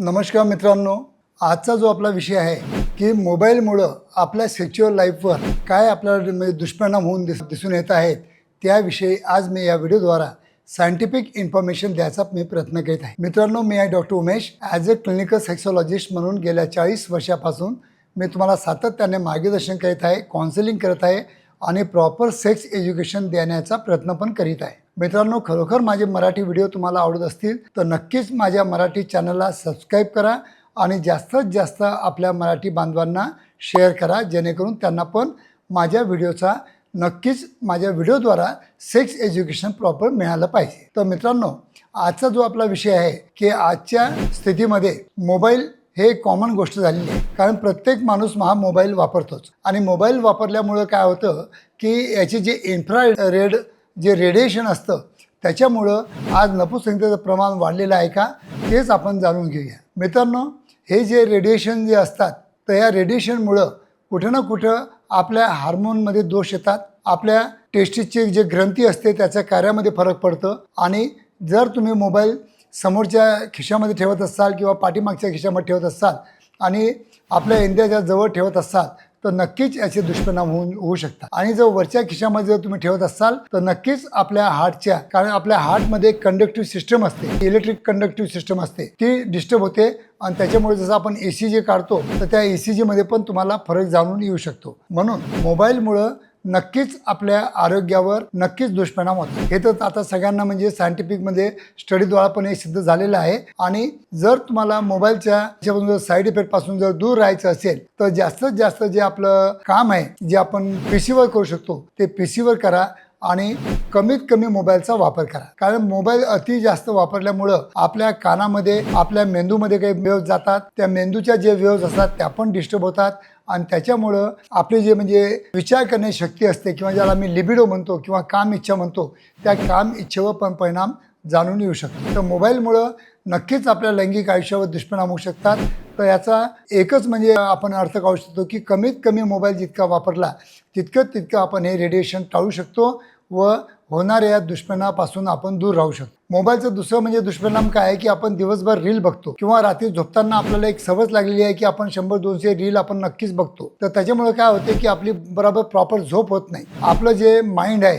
नमस्कार मित्रांनो आजचा जो आपला विषय आहे की मोबाईलमुळं आपल्या सेक्युअर लाईफवर काय आपल्याला म्हणजे दुष्परिणाम होऊन दिस दिसून येत आहेत त्याविषयी आज मी या व्हिडिओद्वारा सायंटिफिक इन्फॉर्मेशन द्यायचा मी प्रयत्न करीत आहे. मित्रांनो मी आहे doctor Umesh. As a clinical sexologist म्हणून गेल्या चाळीस वर्षापासून मी तुम्हाला सातत्याने मार्गदर्शन करीत आहे काउन्सिलिंग करत आहे आणि प्रॉपर सेक्स एज्युकेशन देण्याचा प्रयत्न पण करीत आहे. मित्रांनो खरोखर माझे मराठी व्हिडिओ तुम्हाला आवडत असतील तर नक्कीच माझ्या मराठी चॅनलला सबस्क्राईब करा आणि जास्तीत जास्त आपल्या मराठी बांधवांना शेअर करा जेणेकरून त्यांना पण माझ्या व्हिडिओचा नक्कीच माझ्या व्हिडिओद्वारा सेक्स एज्युकेशन प्रॉपर मिळालं पाहिजे. तर मित्रांनो आजचा जो आपला विषय आहे की आजच्या स्थितीमध्ये मोबाईल हे कॉमन गोष्ट झालेली आहे. कारण प्रत्येक माणूस हा मोबाईल वापरतोच. आणि मोबाईल वापरल्यामुळं काय होतं की याचे जे इन्फ्रा रेड जे रेडिएशन असतं त्याच्यामुळं आज नपुसंख्यतेचं प्रमाण वाढलेलं आहे का तेच आपण जाणून घेऊया. मित्रांनो हे जे रेडिएशन जे असतात तर या रेडिएशनमुळं कुठं ना कुठं आपल्या हार्मोनमध्ये दोष येतात. आपल्या टेस्टीची जे ग्रंथी असते त्याच्या कार्यामध्ये फरक पडतं. आणि जर तुम्ही मोबाईल समोरच्या खिशामध्ये ठेवत असाल किंवा पाठीमागच्या खिशामध्ये ठेवत असाल आणि आपल्या इंद्रियाच्या जवळ ठेवत असाल तर नक्कीच याचे दुष्परिणाम होऊन होऊ शकतात. आणि जर वरच्या खिशामध्ये जर तुम्ही ठेवत असाल तर नक्कीच आपल्या हार्टच्या कारण आपल्या हार्टमध्ये कंडक्टिव्ह सिस्टम असते. इलेक्ट्रिक कंडक्टिव्ह सिस्टम असते. ती डिस्टर्ब होते आणि त्याच्यामुळे जसं आपण ए सी जी काढतो तर त्या ए सी जीमध्ये पण तुम्हाला फरक जाणून येऊ शकतो. म्हणून मोबाईलमुळं नक्कीच आपल्या आरोग्यावर नक्कीच दुष्परिणाम होतो. हे तर आता सगळ्यांना म्हणजे सायंटिफिकमध्ये स्टडीद्वारा पण हे सिद्ध झालेलं आहे. आणि जर तुम्हाला मोबाईलच्या जर साईड इफेक्टपासून जर दूर राहायचं असेल तर जास्तीत जास्त जे आपलं काम आहे जे आपण पीसीवर करू शकतो ते पीसीवर करा. आणि कमीत कमी मोबाईलचा वापर करा. कारण मोबाईल अति जास्त वापरल्यामुळं आपल्या कानामध्ये आपल्या मेंदूमध्ये काही वेव्स जातात. त्या मेंदूच्या जे वेव्स असतात त्या पण डिस्टर्ब होतात. आणि त्याच्यामुळं आपली जे म्हणजे विचार करण्याची शक्ती असते किंवा ज्याला मी लिबिडो म्हणतो किंवा काम इच्छा म्हणतो त्या काम इच्छेवर पण परिणाम जाणून येऊ शकतो. तर मोबाईलमुळं नक्कीच आपल्या लैंगिक आयुष्यावर दुष्परिणाम होऊ शकतात. तर याचा एकच म्हणजे आपण अर्थ काढू शकतो की कमीत कमी मोबाईल जितका वापरला तितकं तितकं आपण हे रेडिएशन टाळू शकतो व होणाऱ्या दुष्परिणामापासून आपण दूर राहू शकतो. मोबाईलचं दुसरं म्हणजे दुष्परिणाम काय आहे की आपण दिवसभर रील बघतो किंवा रात्री झोपताना आपल्याला एक सवय लागलेली आहे की आपण शंभर दोनशे रील आपण नक्कीच बघतो. तर त्याच्यामुळे काय होते की आपली बरोबर प्रॉपर झोप होत नाही. आपलं जे माइंड आहे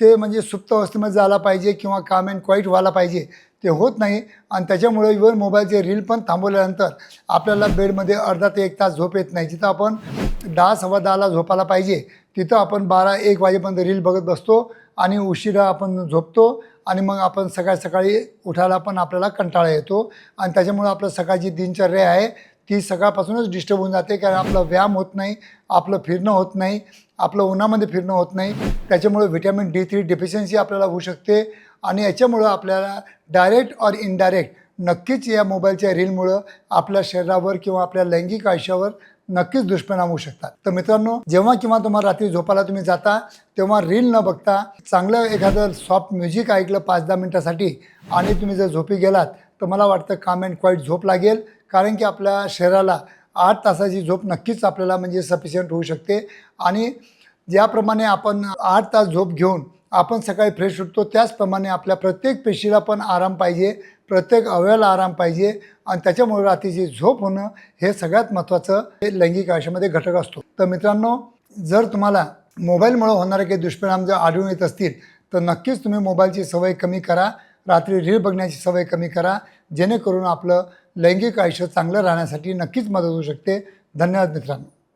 ते म्हणजे सुप्त अवस्थेमध्ये जायला पाहिजे किंवा काम अँड क्वाईट व्हायला पाहिजे ते होत नाही. आणि त्याच्यामुळे इव्हन मोबाईलचे रील पण थांबवल्यानंतर आपल्याला बेडमध्ये अर्धा ते एक तास झोप येत नाही. जिथं आपण दहा सव्वा दहाला झोपायला पाहिजे तिथं आपण बारा एक वाजेपर्यंत रील बघत बसतो आणि उशिरा आपण झोपतो आणि मग आपण सकाळ सकाळी उठायला पण आपल्याला कंटाळा येतो. आणि त्याच्यामुळं आपलं सकाळची दिनचर्या आहे. ती सकाळपासूनच डिस्टर्ब होऊन जाते कारण आपलं व्यायाम होत नाही आपलं फिरणं होत नाही आपलं उन्हामध्ये फिरणं होत नाही. त्याच्यामुळे व्हिटॅमिन डी थ्री डिफिशियन्सी आपल्याला होऊ शकते आणि याच्यामुळं आपल्याला डायरेक्ट और इनडायरेक्ट नक्कीच या मोबाईलच्या रीलमुळं आपल्या शरीरावर किंवा आपल्या लैंगिक आयुष्यावर नक्कीच दुष्परिणाम होऊ शकतात. तर मित्रांनो जेव्हा किंवा तुम्हाला रात्री झोपायला तुम्ही जाता तेव्हा रील न बघता चांगलं एखादं सॉफ्ट म्युझिक ऐकलं पाच दहा मिनटासाठी आणि तुम्ही जर झोपी गेलात तर मला वाटतं काम अँड क्वाईट झोप लागेल. कारण की आपल्या शरीराला आठ तासाची झोप नक्कीच आपल्याला म्हणजे सफिशियंट होऊ शकते. आणि ज्याप्रमाणे आपण आठ तास झोप घेऊन आपण सकाळी फ्रेश उठतो त्याचप्रमाणे आपल्या प्रत्येक पेशीला पण आराम पाहिजे प्रत्येक अवयवाला आराम पाहिजे. आणि त्याच्यामुळे रात्रीची झोप होणं हे सगळ्यात महत्त्वाचं हे लैंगिक आयुष्यामध्ये घटक असतो. तर मित्रांनो जर तुम्हाला मोबाईलमुळे होणारे काही दुष्परिणाम जर आढळून येत असतील तर नक्कीच तुम्ही मोबाईलची सवय कमी करा. रात्री रील बघण्याची सवय कमी करा. जेणेकरून आपलं लैंगिक आयुष्य चांगलं राहण्यासाठी नक्कीच मदत होऊ शकते. धन्यवाद मित्रांनो.